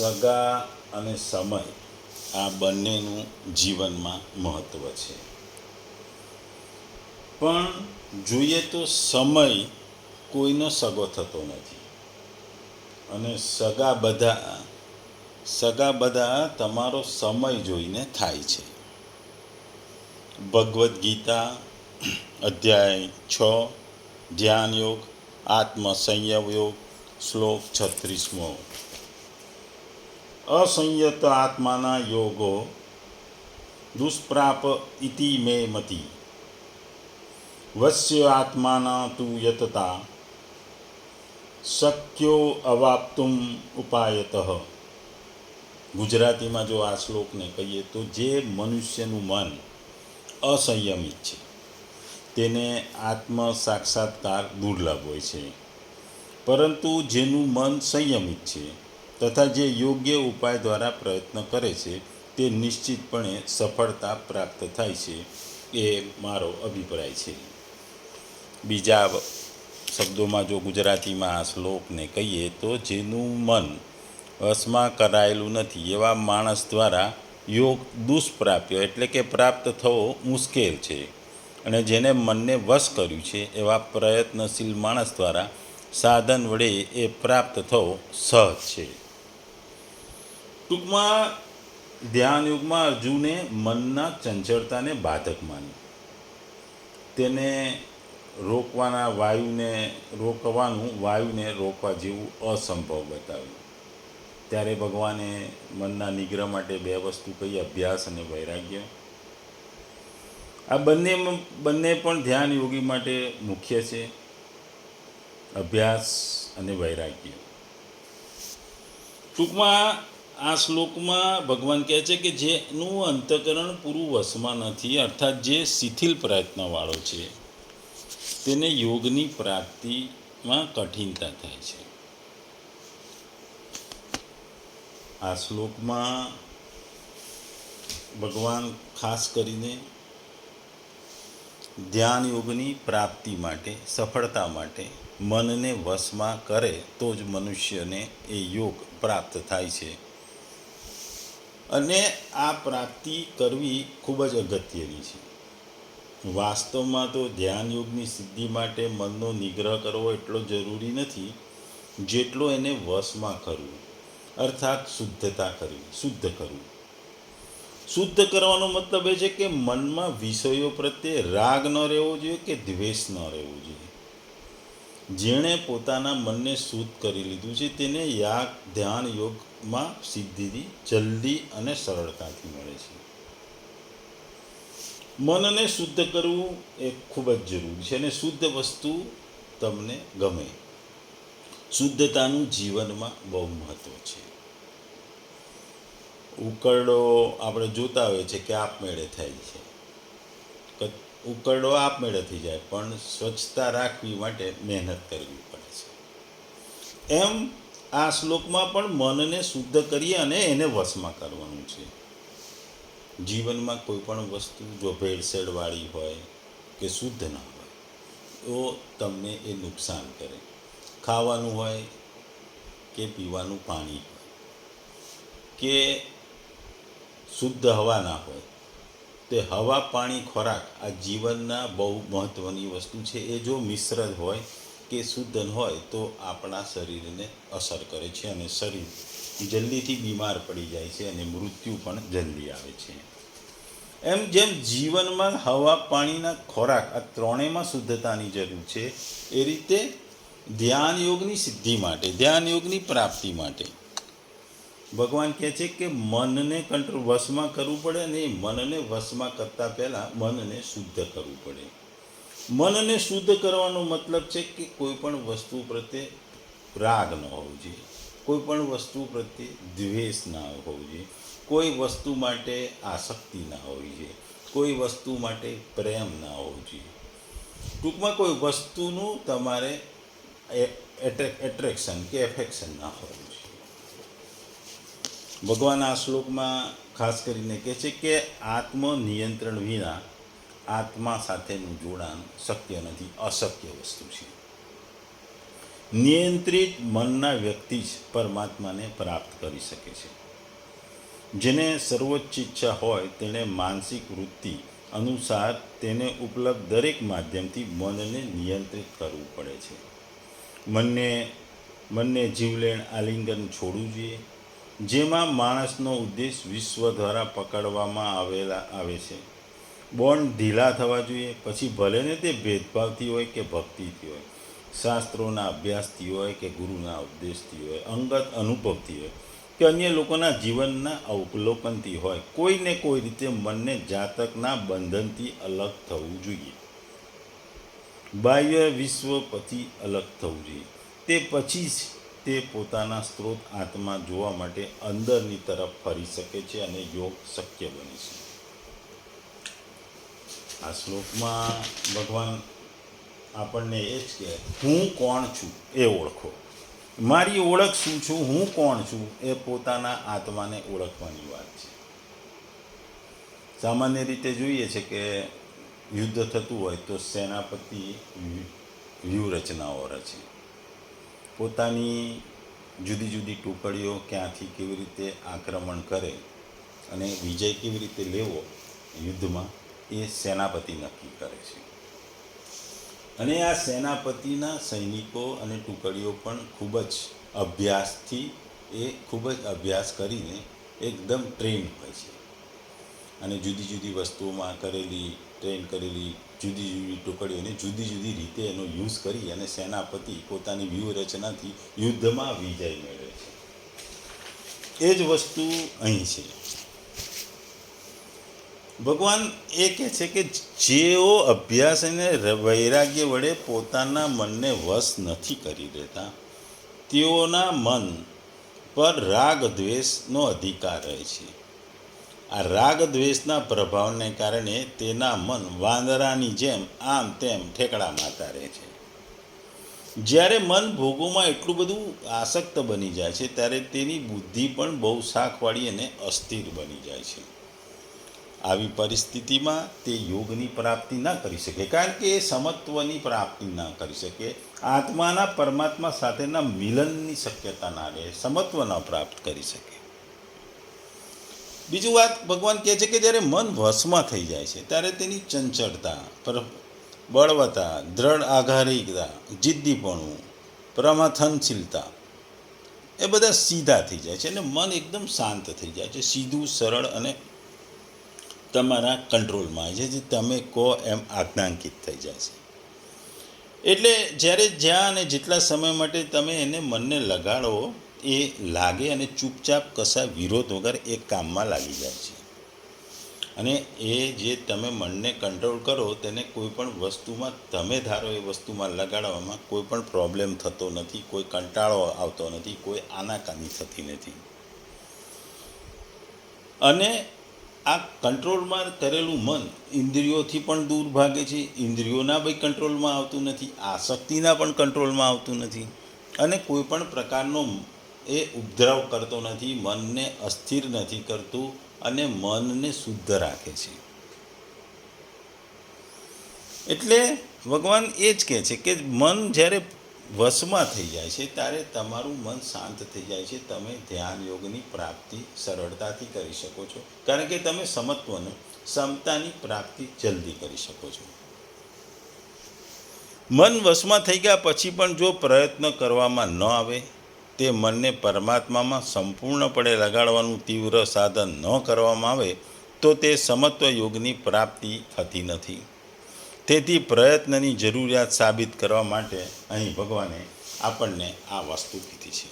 સગા અને સમય આ બંનેનું જીવનમાં મહત્ત્વ છે. પણ જોઈએ તો સમય કોઈનો સગો થતો નથી. અને સગા બધા સગા બધા તમારો સમય જોઈને થાય છે. ભગવદ્ ગીતા, અધ્યાય છ, ધ્યાન યોગ આત્મ સંયમ યોગ, શ્લોક છત્રીસમો. અસંયત આત્માના યોગો દુષ્પ્રાપ ઇતિ મે મતિ. વસ્ય આત્માના તુ યતતા શક્યો અવાપ્તુમ ઉપાયતઃ. ગુજરાતીમાં જો આ શ્લોકને કહીએ તો જે મનુષ્યનું મન અસંયમિત છે, તેને આત્મ સાક્ષાત્કાર દુર્લભ હોય છે. પરંતુ જેનું મન સંયમિત છે તથા જે યોગ્ય ઉપાય દ્વારા પ્રયત્ન કરે છે, તે નિશ્ચિતપણે સફળતા પ્રાપ્ત થાય છે એ મારો અભિપ્રાય છે. બીજા શબ્દોમાં જો ગુજરાતીમાં આ શ્લોકને કહીએ, તો જેનું મન વશમાં કરાયેલું નથી, એવા માણસ દ્વારા યોગ દુષ્પ્રાપ્ય એટલે કે પ્રાપ્ત થવો મુશ્કેલ છે. અને જેને મનને વશ કર્યું છે, એવા પ્રયત્નશીલ માણસ દ્વારા સાધન વડે એ પ્રાપ્ત થવો સહજ છે. ટૂંકમાં ધ્યાન યુગમાં અર્જુને મનના ચંચળતાને બાધક માની તેને રોકવાના વાયુને રોકવાનું, વાયુને રોકવા જેવું અસંભવ બતાવ્યું. ત્યારે ભગવાને મનના નિગ્રહ માટે બે વસ્તુ કહી, અભ્યાસ અને વૈરાગ્ય. આ બંને બંને પણ ધ્યાન યોગી માટે મુખ્ય છે. અભ્યાસ અને વૈરાગ્ય. ટૂંકમાં આ શ્લોકમાં ભગવાન કહે છે કે જેનું અંતકરણ પૂરું વશમાં નથી, અર્થાત જે શિથિલ પ્રયત્નવાળો છે, તેને યોગની પ્રાપ્તિમાં કઠિનતા થાય છે. આ શ્લોકમાં ભગવાન ખાસ કરીને ધ્યાન યોગની પ્રાપ્તિ માટે, સફળતા માટે મનને વશમાં કરે તો જ મનુષ્યને એ યોગ પ્રાપ્ત થાય છે. અને આ પ્રાપ્તિ કરવી ખૂબ જ અગત્યની છે. વાસ્તવમાં તો ધ્યાન યોગની સિદ્ધિ માટે મનનો નિગ્રહ કરવો એટલો જરૂરી નથી, જેટલો એને વશમાં કરવું, અર્થાત શુદ્ધતા કરવી, શુદ્ધ કરવું. શુદ્ધ કરવાનો મતલબ એ છે કે મનમાં વિષયો પ્રત્યે રાગ ન રહેવો જોઈએ કે દ્વેષ ન રહેવો જોઈએ. જેણે પોતાના મનને શુદ્ધ કરી લીધું છે તેને યાગ ધ્યાન યોગમાં સિદ્ધિ જલ્દી અને સરળતાથી મળે છે. મનને શુદ્ધ કરવું એ ખૂબ જ જરૂરી છે અને શુદ્ધ વસ્તુ તમને ગમે. શુદ્ધતાનું જીવનમાં બહુ મહત્ત્વ છે. ઉકરડો આપણે જોતા હોઈએ છીએ કે આપમેળે થાય છે. ઉકરડો આપમેળે થઈ જાય, પણ સ્વચ્છતા રાખવી માટે મહેનત કરવી પડે છે. એમ આ શ્લોકમાં પણ મનને શુદ્ધ કરીએ અને એને વશમાં કરવાનું છે. જીવનમાં કોઈ પણ વસ્તુ જો ભેળસેળવાળી હોય કે શુદ્ધ ના હોય, તો તમને એ નુકસાન કરે. ખાવાનું હોય કે પીવાનું પાણી હોય, કે શુદ્ધ હવા ના હોય, તે હવા પાણી ખોરાક આ જીવનના બહુ મહત્ત્વની વસ્તુ છે. એ જો મિશ્ર હોય કે શુદ્ધ હોય તો આપણા શરીરને અસર કરે છે અને શરીર જલ્દીથી બીમાર પડી જાય છે અને મૃત્યુ પણ જલ્દી આવે છે. એમ જેમ જીવનમાં હવા, પાણીના ખોરાક આ ત્રણેયમાં શુદ્ધતાની જરૂર છે, એ રીતે ધ્યાન યોગની સિદ્ધિ માટે, ધ્યાન યોગની પ્રાપ્તિ માટે. ભગવાન કહે છે કે મનને કંટ્રોલ વશમાં કરવું પડે અને મનને વશમાં કરતાં પહેલાં મનને શુદ્ધ કરવું પડે. મનને શુદ્ધ કરવાનો મતલબ છે કે કોઈ પણ વસ્તુ પ્રત્યે રાગ ન હોવો જોઈએ. કોઈ પણ વસ્તુ પ્રત્યે દ્વેષ ના હોવો જોઈએ. કોઈ વસ્તુ માટે આસક્તિ ના હોવી જોઈએ. કોઈ વસ્તુ માટે પ્રેમ ના હોવો જોઈએ. ટૂંકમાં કોઈ વસ્તુનું તમારે એટ્રેક્શન કે એફેક્શન ના હોવું જોઈએ. ભગવાન આ શ્લોકમાં ખાસ કરીને કહે છે કે આત્મ નિયંત્રણ વિના આત્મા સાથેનું જોડાણ શક્ય નથી, અશક્ય વસ્તુ છે. નિયંત્રિત મનના વ્યક્તિ જ પરમાત્માને પ્રાપ્ત કરી શકે છે. જેને સર્વોચ્ચ ઈચ્છા હોય તેણે માનસિક વૃત્તિ અનુસાર તેને ઉપલબ્ધ દરેક માધ્યમથી મનને નિયંત્રિત કરવું પડે છે. મનને મનને જીવલેણ આલિંગન છોડવું જોઈએ, જેમાં માણસનો ઉદ્દેશ વિશ્વ દ્વારા પકડવામાં આવેલા, આવે છે. બોન્ડ ઢીલા થવા જોઈએ, પછી ભલે ને તે ભેદભાવથી હોય કે ભક્તિથી હોય, શાસ્ત્રોના અભ્યાસથી હોય કે ગુરુના ઉપદેશથી હોય, અંગત અનુભવથી હોય, કે અન્ય લોકોના જીવનના અવલોકનથી હોય, કોઈને કોઈ રીતે મનને જાતકના બંધનથી અલગ થવું જોઈએ. બાહ્ય વિશ્વ પછી અલગ થવું જોઈએ. તે પછી જ તે પોતાના સ્ત્રોત આત્મા જોવા માટે અંદરની તરફ ફરી શકે છે અને યોગ શક્ય બને છે. આ શ્લોકમાં ભગવાન આપણને એ જ કે હું કોણ છું? એ ઓળખો. મારી ઓળખ શું છું? હું કોણ છું? એ પોતાના આત્માને ઓળખવાની વાત છે. સામાન્ય રીતે જોઈએ છે કે યુદ્ધ થતું હોય તો સેનાપતિ વ્યૂહરચનાઓ રચે. પોતાની જુદી જુદી ટુકડીઓ ક્યાંથી કેવી રીતે આક્રમણ કરે અને વિજય કેવી રીતે લેવો યુદ્ધમાં એ સેનાપતિ નક્કી કરે છે. અને આ સેનાપતિના સૈનિકો અને ટુકડીઓ પણ ખૂબ જ અભ્યાસથી એ ખૂબ જ અભ્યાસ કરીને એકદમ ટ્રેન હોય છે. અને જુદી જુદી વસ્તુઓમાં કરેલી, ટ્રેન કરેલી જુદી જુદી ટુકડીઓને જુદી જુદી રીતે એનો યુઝ કરી અને સેનાપતિ પોતાની વ્યૂહરચનાથી યુદ્ધમાં વિજય મેળવે છે. એ જ વસ્તુ અહીં છે. ભગવાન એ કહે છે કે જેઓ અભ્યાસ અને વૈરાગ્ય વડે પોતાના મનને વશ નથી કરી દેતા, તેઓના મન પર રાગ દ્વેષનો અધિકાર રહે છે. આ રાગ દ્વેષના પ્રભાવને કારણે તેના મન વાંદરાની જેમ આમ તેમ ઠેકડા મારતા રહે છે. જ્યારે મન ભોગોમાં એટલું બધું આસક્ત બની જાય છે, ત્યારે તેની બુદ્ધિ પણ બહુ શાખવાળી અને અસ્થિર બની જાય છે. આવી પરિસ્થિતિમાં તે યોગની પ્રાપ્તિ ના કરી શકે. કારણ કે એ સમત્વની પ્રાપ્તિ ના કરી શકે. આત્માના પરમાત્મા સાથેના મિલનની શક્યતા ના રહે, સમત્વ ન પ્રાપ્ત કરી શકે. બીજું વાત ભગવાન કહે છે કે જ્યારે મન વશમાં થઈ જાય છે, ત્યારે તેની ચંચળતા, પર બળવતા દ્રઢ આઘારિકતા, જિદ્દીપણું, પ્રમથનશીલતા એ બધા સીધા થઈ જાય છે અને મન એકદમ શાંત થઈ જાય છે. સીધું, સરળ અને તમારા કંટ્રોલમાં આવે છે, જે તમે કહો એમ આજ્ઞાંકિત થઈ જાય છે. એટલે જ્યારે જ્યાં અને જેટલા સમય માટે તમે એને મનને લગાડો, એ લાગે અને ચૂપચાપ કશા વિરોધ વગર એ કામમાં લાગી જાય છે. અને એ જે તમે મનને કંટ્રોલ કરો, તેને કોઈ પણ વસ્તુમાં, તમે ધારો એ વસ્તુમાં લગાડવામાં કોઈ પણ પ્રોબ્લેમ થતો નથી, કોઈ કંટાળો આવતો નથી, કોઈ આનાકાની થતી નથી. અને આ કંટ્રોલમાં કરેલું મન ઇન્દ્રિયોથી પણ દૂર ભાગે છે. ઇન્દ્રિયોના બી કંટ્રોલમાં આવતું નથી. આસક્તિના પણ કંટ્રોલમાં આવતું નથી. અને કોઈ પણ પ્રકારનો એ ઉપદ્રવ કરતો નથી. મનને અસ્થિર નથી કરતું અને મનને શુદ્ધ રાખે છે. એટલે ભગવાન એ જ કહે છે કે મન જ્યારે વશમાં થઈ જાય છે, ત્યારે તમારું મન શાંત થઈ જાય છે. તમે ધ્યાન યોગની પ્રાપ્તિ સરળતાથી કરી શકો છો. કારણ કે તમે સમત્વને સમતાની પ્રાપ્તિ જલ્દી કરી શકો છો. મન વશમાં થઈ ગયા પછી પણ જો પ્રયત્ન કરવામાં ન આવે, તે મનને પરમાત્મામાં સંપૂર્ણપણે લગાડવાનું તીવ્ર સાધન ન કરવામાં આવે, તો તે સમત્વ યોગની પ્રાપ્તિ થતી નથી. તેથી પ્રયત્નની જરૂરિયાત સાબિત કરવા માટે અહીં ભગવાને આપણને આ વસ્તુ કીધી છે.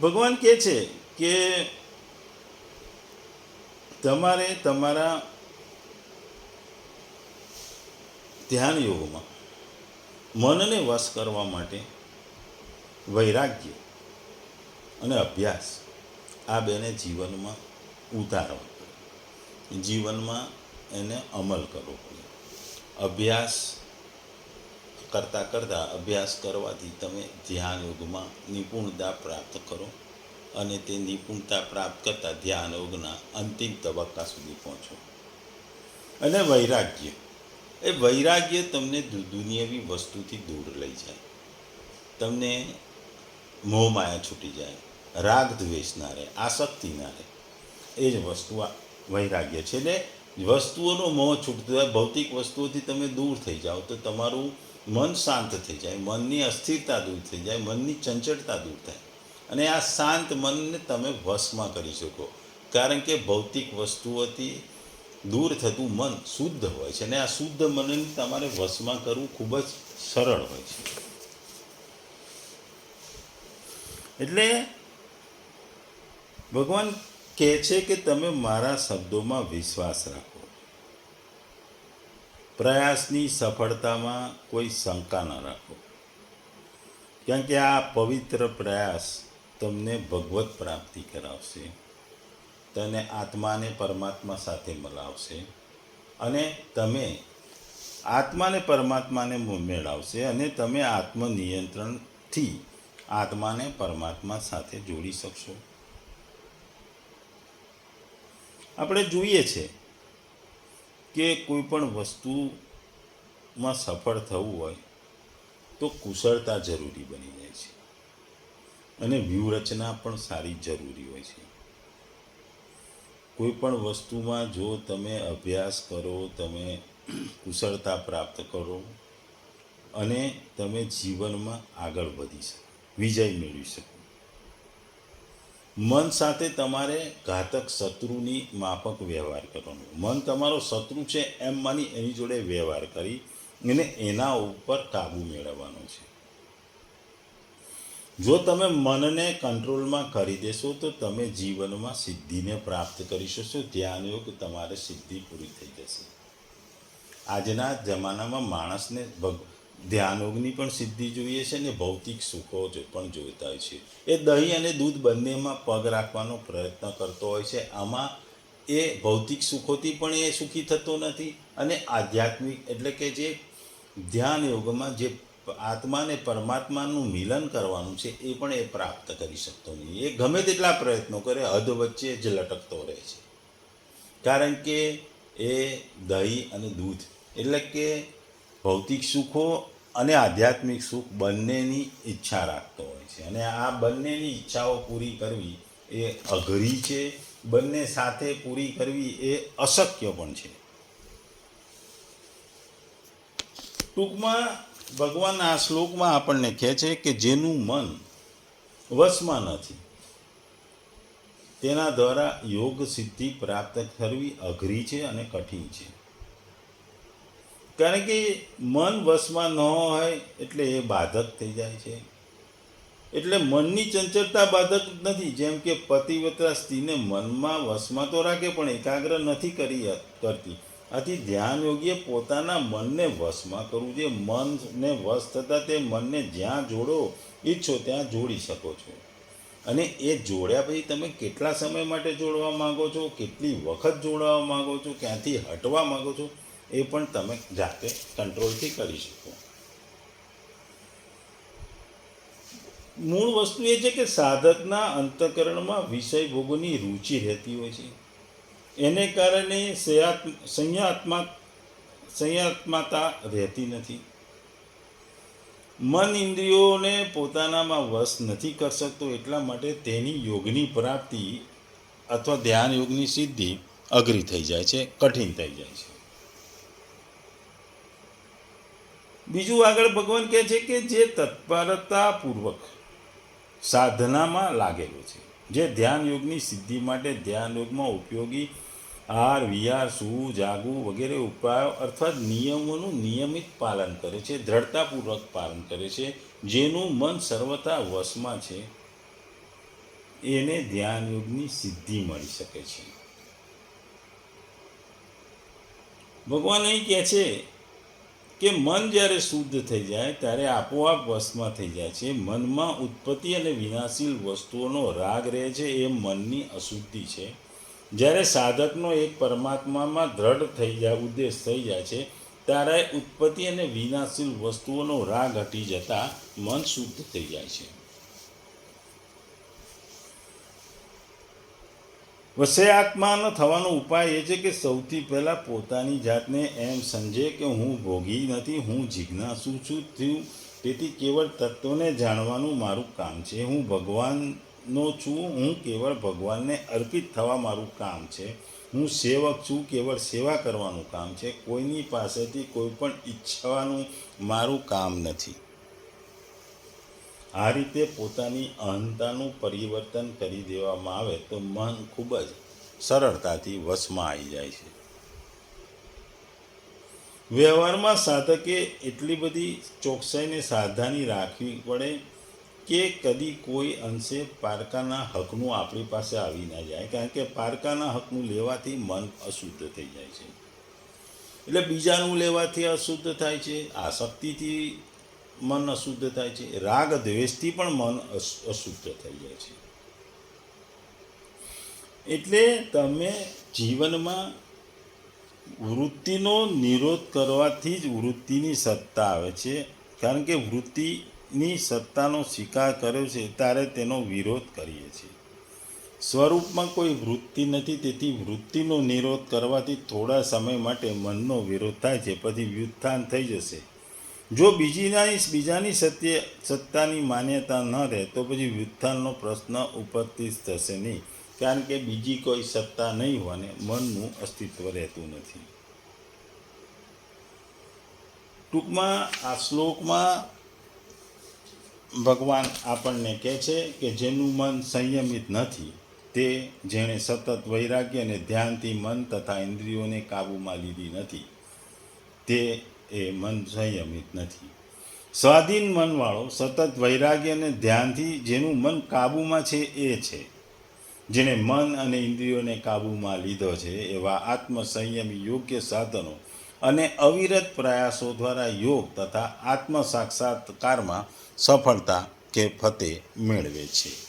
ભગવાન કહે છે કે તમારે તમારા ધ્યાન યોગમાં મનને વશ કરવા માટે વૈરાગ્ય અને અભ્યાસ આ બેને જીવનમાં ઉતારવા. જીવનમાં એને અમલ કરવો પડે. અભ્યાસ કરતાં કરતાં અભ્યાસ કરવાથી તમે ધ્યાન યોગમાં નિપુણતા પ્રાપ્ત કરો અને તે નિપુણતા પ્રાપ્ત કરતાં ધ્યાન યોગના અંતિમ તબક્કા સુધી પહોંચો. અને વૈરાગ્ય. એ વૈરાગ્ય તમને દુનિયાવી વસ્તુથી દૂર લઈ જાય. તમને મોહમાયા છૂટી જાય. રાગ દ્વેષ ના રહે, આસક્તિ ના રહે. એ જ વસ્તુ આ વૈરાગ્ય છે એટલે વસ્તુઓનો મોહ છૂટતો હોય ભૌતિક વસ્તુઓથી તમે દૂર થઈ જાઓ તો તમારું મન શાંત થઈ જાય, મનની અસ્થિરતા દૂર થઈ જાય, મનની ચંચળતા દૂર થાય. અને આ શાંત મનને તમે વશમાં કરી શકો. કારણ કે ભૌતિક વસ્તુઓથી દૂર થતું મન શુદ્ધ હોય છે અને આ શુદ્ધ મનને તમારે વશમાં કરવું ખૂબ જ સરળ હોય છે. એટલે ભગવાન કહે છે કે તમે મારા શબ્દોમાં વિશ્વાસ રાખો. પ્રયાસની સફળતામાં કોઈ શંકા ન રાખો. કારણ કે આ પવિત્ર પ્રયાસ તમને ભગવત પ્રાપ્તિ કરાવશે, તને આત્માને પરમાત્મા સાથે મલાવશે અને તમે આત્માને પરમાત્માને મેળવશે અને તમે આત્મનિયંત્રણથી આત્માને પરમાત્મા સાથે જોડી શકશો. આપણે જોઈએ છે કે કોઈ પણ વસ્તુમાં સફળ થવું હોય તો કુશળતા જરૂરી બની જાય છે. અને વ્યૂહરચના પણ સારી જરૂરી હોય છે. કોઈ પણ વસ્તુમાં જો તમે અભ્યાસ કરો, તમે કુશળતા પ્રાપ્ત કરો અને તમે જીવનમાં આગળ વધી શકો, વિજય મેળવી શકો. મન સાથે તમારે ઘાતક શત્રુની માફક વ્યવહાર કરવાનો. મન તમારો શત્રુ છે એમ માની એની જોડે વ્યવહાર કરી અને એના ઉપર કાબુ મેળવવાનો છે. જો તમે મનને કંટ્રોલમાં કરી દેશો, તો તમે જીવનમાં સિદ્ધિને પ્રાપ્ત કરી શકશો. ધ્યાન યોગ તમારે સિદ્ધિ પૂરી થઈ જશે. આજના જમાનામાં માણસને ભગ ધ્યાન યોગની પણ સિદ્ધિ જોઈએ છે ને ભૌતિક સુખો પણ જોઈતા હોય છે. એ દહીં અને દૂધ બંનેમાં પગ રાખવાનો પ્રયત્ન કરતો હોય છે. આમાં એ ભૌતિક સુખોથી પણ એ સુખી થતો નથી અને આધ્યાત્મિક એટલે કે જે ધ્યાન યોગમાં જે આત્માને પરમાત્માનું મિલન કરવાનું છે એ પણ એ પ્રાપ્ત કરી શકતો નહીં એ ગમે તેટલા પ્રયત્નો કરે, હદ વચ્ચે જ લટકતો રહે છે. કારણ કે એ દહીં અને દૂધ એટલે કે ભૌતિક સુખો અને આધ્યાત્મિક સુખ બંનેની ઈચ્છા રાખતો હોય છે. અને આ બંનેની ઈચ્છાઓ પૂરી કરવી એ અઘરી છે. બંને સાથે પૂરી કરવી એ અશક્ય પણ છે. ટૂંકમાં ભગવાન આ શ્લોકમાં આપણને કહે છે કે જેનું મન વશમાં નથી, તેના દ્વારા યોગ સિદ્ધિ પ્રાપ્ત કરવી અઘરી છે અને કઠિન છે. કારણ કે મન વશમાં ન હોય એટલે એ બાધક થઈ જાય છે. એટલે મનની ચંચળતા બાધક નથી. જેમ કે પતિવ્રતા સ્ત્રીને મનમાં વશમાં તો રાખે પણ એકાગ્ર નથી કરી કરતી. આથી ધ્યાન યોગીએ પોતાના મનને વશમાં કરવું જોઈએ. મનને વશ થતાં તે મનને જ્યાં જોડો ઈચ્છો ત્યાં જોડી શકો છો. અને એ જોડ્યા પછી તમે કેટલા સમય માટે જોડવા માંગો છો? કેટલી વખત જોડવા માંગો છો? ક્યાંથી હટવા માંગો છો? એ પણ તમે જાતે કંટ્રોલથી કરી શકો. મૂળ વસ્તુ એ છે કે સાધકના અંતકરણમાં વિષય ભોગોની રુચિ રહેતી હોય છે. એને કારણે સંયાત્મ સંયાત્મા, સંયાત્માતા રહેતી નથી. મન ઇન્દ્રિયોને પોતાનામાં વશ નથી કરી શકતો એટલા માટે તેની યોગની પ્રાપ્તિ અથવા ધ્યાન યોગની સિદ્ધિ અઘરી થઈ જાય છે, કઠિન થઈ જાય છે. બીજું આગળ ભગવાન કહે છે કે જે તત્પરતાપૂર્વક સાધનામાં લાગેલો છે, જે ધ્યાન યોગની સિદ્ધિ માટે ધ્યાન યોગમાં ઉપયોગી આર વિહાર, સૂવું, જાગવું વગેરે ઉપાયો અર્થાત નિયમોનું નિયમિત પાલન કરે છે, દ્રઢતાપૂર્વક પાલન કરે છે, જેનું મન સર્વથા વશમાં છે, એને ધ્યાન યોગની સિદ્ધિ મળી શકે છે. ભગવાન અહીં કહે છે કે મન જ્યારે શુદ્ધ થઈ જાય, ત્યારે આપોઆપ વશમાં થઈ જાય છે. મનમાં ઉત્પત્તિ અને વિનાશીલ વસ્તુઓનો રાગ રહે છે. એ મનની અશુદ્ધિ છે. જ્યારે સાધકનો એક પરમાત્મામાં દ્રઢ થઈ જાય ઉદ્દેશ થઈ જાય છે, ત્યારે ઉત્પત્તિ અને વિનાશીલ વસ્તુઓનો રાગ હટી જતાં મન શુદ્ધ થઈ જાય છે. વસે આત્માનો થવાનો ઉપાય એ છે કે સૌથી પહેલાં પોતાની જાતને એમ સમજે કે હું ભોગી નથી, હું જિજ્ઞાસુ છું થયું તેથી કેવળ તત્વને જાણવાનું મારું કામ છે. હું ભગવાનનો છું, હું કેવળ ભગવાનને અર્પિત થવા મારું કામ છે. હું સેવક છું, કેવળ સેવા કરવાનું કામ છે. કોઈની પાસેથી કોઈ પણ ઈચ્છવાનું મારું કામ નથી. આ રીતે પોતાની અહંતાનું પરિવર્તન કરી દેવામાં આવે તો મન ખૂબ જ સરળતાથી વશમાં આવી જાય છે. વ્યવહારમાં સાધકે એટલી બધી ચોકસાઈને સાવધાની રાખવી પડે કે કદી કોઈ અંશે પારકાના હકનું આપણી પાસે આવી ના જાય. કારણ કે પારકાના હકનું લેવાથી મન અશુદ્ધ થઈ જાય છે. એટલે બીજાનું લેવાથી અશુદ્ધ થાય છે. આસક્તિથી મન અશુદ્ધ થાય છે. રાગ દ્વેષથી પણ મન અશ- અશુદ્ધ થઈ જાય છે. એટલે તમે જીવનમાં વૃત્તિનો નિરોધ કરવાથી જ વૃત્તિની સત્તા આવે છે. કારણ કે વૃત્તિની સત્તાનો સ્વીકાર કર્યો છે ત્યારે તેનો વિરોધ કરીએ છીએ. સ્વરૂપમાં કોઈ વૃત્તિ નથી, તેથી વૃત્તિનો નિરોધ કરવાથી થોડા સમય માટે મનનો વિરોધ થાય છે, પછી વ્યુત્થાન થઈ જશે. જો બીજીના બીજાની સત્ય સત્તાની માન્યતા ન રહે, તો પછી વ્યુત્થાનનો પ્રશ્ન ઉપસ્થિત થશે નહીં. કારણ કે બીજી કોઈ સત્તા નહીં હોવાને મનનું અસ્તિત્વ રહેતું નથી. ટૂંકમાં આ શ્લોકમાં ભગવાન આપણને કહે છે કે જેનું મન સંયમિત નથી, તે જેણે સતત વૈરાગ્ય અને ધ્યાનથી મન તથા ઇન્દ્રિયોને કાબૂમાં લીધી નથી, તે એ મન સંયમિત નથી. સ્વાધીન મનવાળો સતત વૈરાગ્ય અને ધ્યાનથી જેનું મન કાબૂમાં છે એ છે. જેણે મન અને ઇન્દ્રિયોને કાબૂમાં લીધો છે એવા આત્મસંયમી યોગ્ય સાધનો અને અવિરત પ્રયાસો દ્વારા યોગ તથા આત્મ સાક્ષાત્કારમાં સફળતા કે ફતે મેળવે છે.